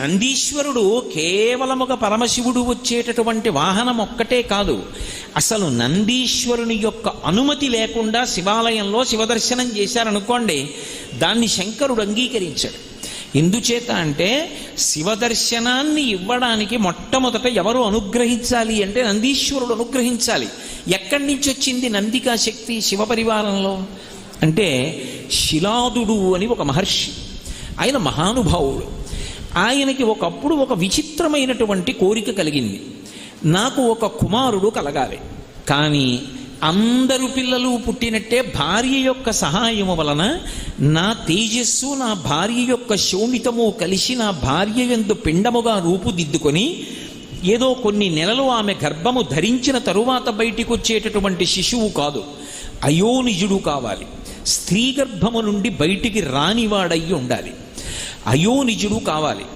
నందీశ్వరుడు కేవలముగ పరమశివుడు వచ్చేటటువంటి వాహనం ఒక్కటే కాదు. అసలు నందీశ్వరుని యొక్క అనుమతి లేకుండా శివాలయంలో శివదర్శనం చేశారనుకోండి దాన్ని శంకరుడు అంగీకరించాడు. ఎందుచేత అంటే శివదర్శనాన్ని ఇవ్వడానికి మొట్టమొదట ఎవరు అనుగ్రహించాలి అంటే నందీశ్వరుడు అనుగ్రహించాలి. ఎక్కడి నుంచి వచ్చింది నందికా శక్తి శివ పరివారంలో? అంటే శిలాదుడు అని ఒక మహర్షి. ఆయన మహానుభావుడు. ఆయనకి ఒకప్పుడు ఒక విచిత్రమైనటువంటి కోరిక కలిగింది. నాకు ఒక కుమారుడు కలగాలి. కానీ అందరు పిల్లలు పుట్టినట్టే భార్య యొక్క సహాయము వలన నా తేజస్సు నా భార్య యొక్క శోణితము కలిసి నా భార్య ఎందు పిండముగా రూపుదిద్దుకొని ఏదో కొన్ని నెలలు ఆమె గర్భము ధరించిన తరువాత బయటికి వచ్చేటటువంటి శిశువు కాదు అయోనిజుడు కావాలి. స్త్రీ గర్భము నుండి బయటికి రానివాడయ్యి ఉండాలి. అయోనిజుడు కావాలి.